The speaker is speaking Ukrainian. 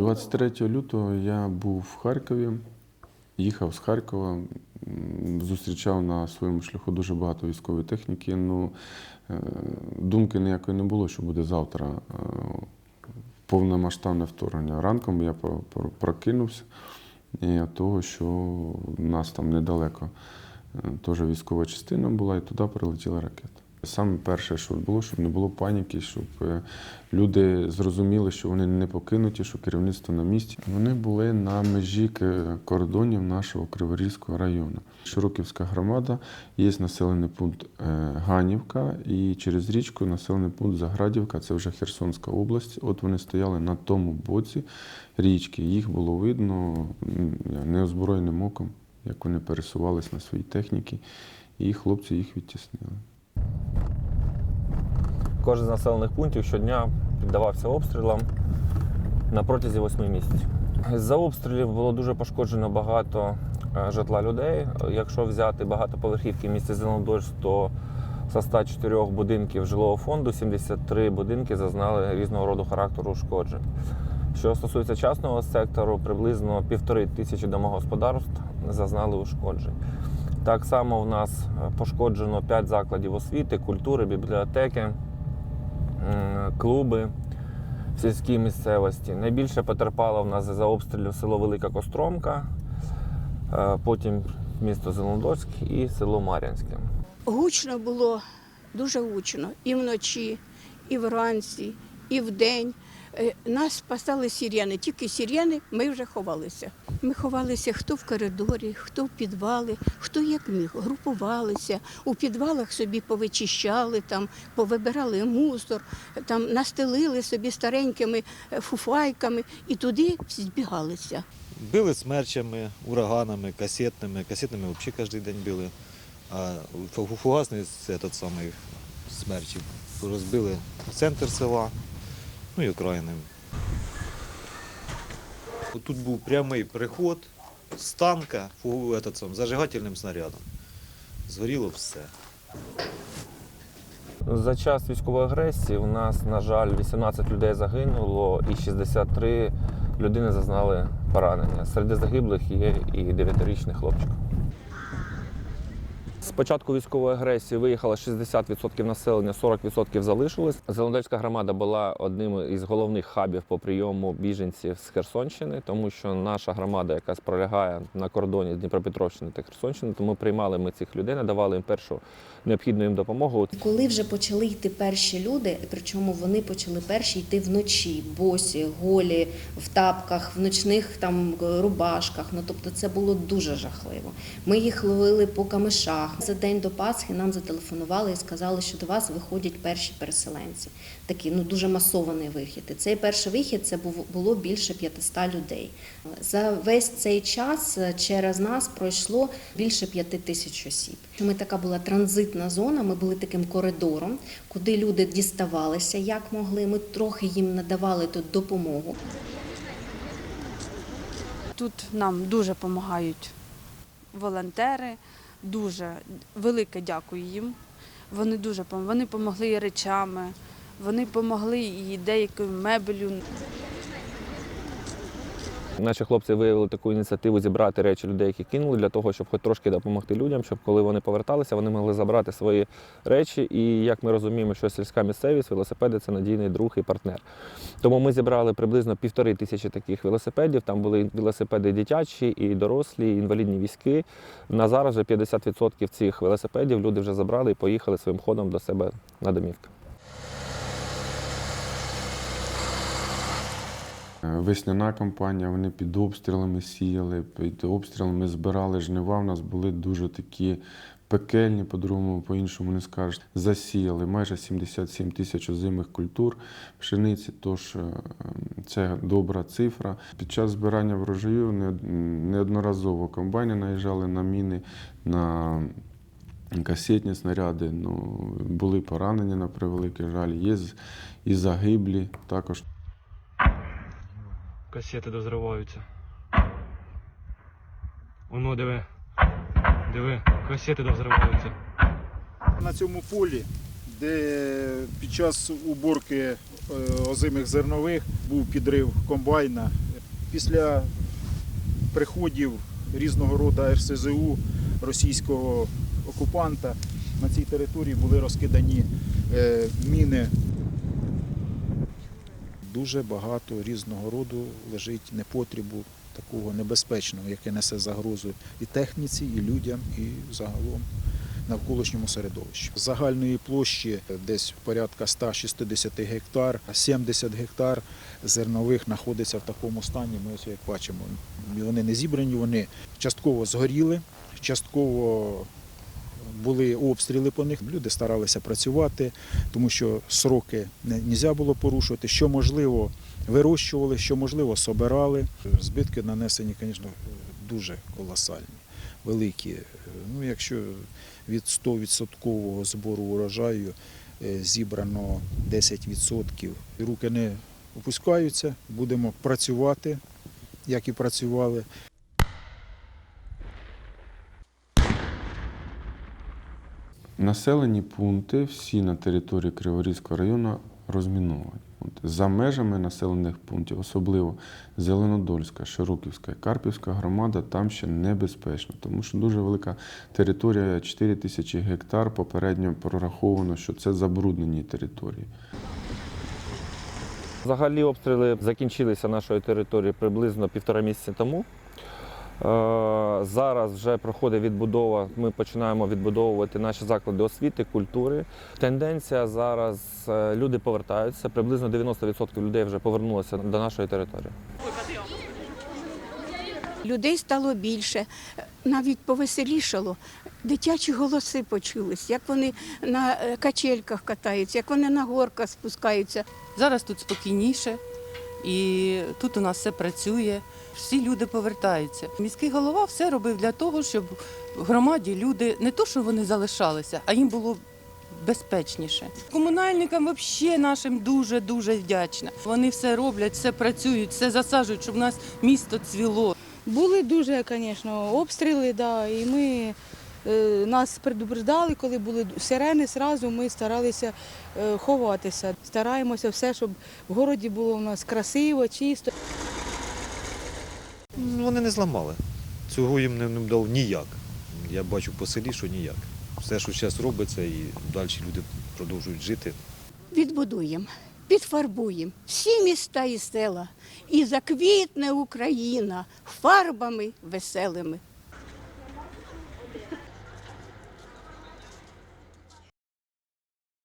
23 лютого я був в Харкові, їхав з Харкова, зустрічав на своєму шляху дуже багато військової техніки. Ну, е, думки ніякої не було, що буде завтра е, повномасштабне вторгнення. Ранком я про- про- прокинувся і від того, що в нас там недалеко е, теж військова частина була, і туди прилетіла ракета. Саме перше, що було, щоб не було паніки, щоб е, люди зрозуміли, що вони не покинуті, що керівництво на місці. Вони були на межі кордонів нашого Криворізького району. Широківська громада, є населений пункт е, Ганівка, і через річку населений пункт Заградівка, це вже Херсонська область. От вони стояли на тому боці річки. Їх було видно неозброєним оком, як вони пересувались на своїй техніці, і хлопці їх відтіснили. Кожен з населених пунктів щодня піддавався обстрілам на протязі восьми місяців. За обстрілів було дуже пошкоджено багато е, житла людей. Якщо взяти багатоповерхівки в місті Зеленодольськ, то з 104 будинків жилого фонду 73 будинки зазнали різного роду характеру ушкоджень. Що стосується частного сектору, приблизно півтори тисячі домогосподарств зазнали ушкоджень. Так само в нас е, пошкоджено 5 закладів освіти, культури, бібліотеки, клуби в сільській місцевості. Найбільше потерпало в нас за обстрілів село Велика Костромка, е, потім місто Зеленодольськ і село Мар'янське. Гучно було, дуже гучно. І вночі, і вранці, і вдень. Е, Нас спасали сіряни. Тільки сіряни ми вже ховалися. Ми ховалися хто в коридорі, хто в підвалі, хто як міг. Групувалися. У підвалах собі повичищали, там, повибирали мусор, там настелили собі старенькими е, фуфайками і туди збігалися. Били смерчами, ураганами, касетними. Касетними взагалі кожен день били. А фугасний це самий смерчів. Розбили центр села, ну і окраїни. Тут був прямий приход з танка этот зажигательним снарядом. Згоріло все. За час військової агресії у нас, на жаль, 18 людей загинуло і 63 людини зазнали поранення. Серед загиблих є і 9-річний хлопчик. З початку військової агресії виїхало 60% населення, 40% залишилось. Зеленодольська громада була одним із головних хабів по прийому біженців з Херсонщини, тому що наша громада, яка пролягає на кордоні Дніпропетровщини та Херсонщини, тому приймали ми цих людей, надавали їм першу необхідну їм допомогу. Коли вже почали йти перші люди, причому вони почали перші йти вночі, босі, голі, в тапках, в ночних там рубашках. Ну тобто це було дуже жахливо. Ми їх ловили по камишах. За день до Пасхи нам зателефонували і сказали, що до вас виходять перші переселенці. Такий ну дуже масований вихід. І цей перший вихід це було більше 500 людей. За весь цей час е, через нас пройшло більше п'яти тисяч осіб. Ми така була транзитна зона. Ми були таким коридором, куди люди діставалися як могли. Ми трохи їм надавали тут допомогу. Тут нам дуже допомагають волонтери. Дуже велике дякую їм. Вони дуже вони допомогли речами, вони допомогли і деякою мебелю. Наші хлопці виявили таку ініціативу зібрати речі людей, які кинули, для того, щоб хоч трошки допомогти людям, щоб коли вони поверталися, вони могли забрати свої речі. І як ми розуміємо, що сільська місцевість, велосипеди це надійний друг і партнер. Тому ми зібрали приблизно півтори тисячі таких велосипедів. Там були велосипеди дитячі і дорослі, і інвалідні візки. На зараз вже 50% цих велосипедів люди вже забрали і поїхали своїм ходом до себе на домівки. Весняна кампанія, вони під обстрілами сіяли, під обстрілами збирали жнива. У нас були дуже такі пекельні, по-другому, по-іншому не скажеш. Засіяли майже 77 тисяч озимих культур пшениці, тож е, це добра цифра. Під час збирання врожаю неодноразово комбайни наїжджали на міни, на касетні снаряди. Ну, були поранені на превеликий жаль, є і загиблі також. Касети дозриваються. Воно диви. Диви, касети дозриваються. На цьому полі, де під час уборки е, озимих зернових був підрив комбайна, після приходів різного роду РСЗУ російського окупанта на цій території були розкидані е, міни. Дуже багато різного роду лежить непотрібу такого небезпечного, яке несе загрозу і техніці, і людям, і загалом навколишньому середовищі. Загальної площі десь порядка 160 гектар, 70 гектар зернових знаходиться в такому стані. Ми ось як бачимо, вони не зібрані, вони частково згоріли, частково були обстріли по них. Люди старалися працювати, тому що сроки не можна було порушувати. Що можливо, вирощували, що можливо, собирали. Збитки нанесені, звісно, дуже колосальні, великі. Ну, якщо від 100% збору урожаю е, зібрано 10%, руки не опускаються, будемо працювати, як і працювали. Населені пункти всі на території Криворізького району розміновані. От, за межами населених пунктів, особливо Зеленодольська, Широківська і Карпівська громада, там ще небезпечно, тому що дуже велика територія 4 тисячі гектар. Попередньо прораховано, що це забруднені території. Взагалі обстріли закінчилися нашої території приблизно півтора місяці тому. Е, Зараз вже проходить відбудова. Ми починаємо відбудовувати наші заклади освіти, культури. Тенденція зараз е, люди повертаються. Приблизно 90% людей вже повернулося до нашої території. Людей стало більше, навіть повеселішало. Дитячі голоси почулись, як вони на е, качельках катаються, як вони на горках спускаються. Зараз тут спокійніше, і тут у нас все працює. Всі люди повертаються. Міський голова все робив для того, щоб в громаді люди не то, що вони залишалися, а їм було безпечніше. Комунальникам взагалі нашим дуже дуже вдячна. Вони все роблять, все працюють, все засаджують, щоб у нас місто цвіло. Були дуже, звісно, обстріли, да, і ми нас предупреждали, коли були сирени, зразу ми старалися е, ховатися. Стараємося все, щоб в городі було у нас красиво, чисто. Ну, Вони не зламали. Цього їм не, не дав ніяк. Я бачу по селі, що ніяк. Все, що зараз робиться, і далі люди продовжують жити. Відбудуємо, підфарбуємо всі міста і села. І заквітне Україна фарбами веселими.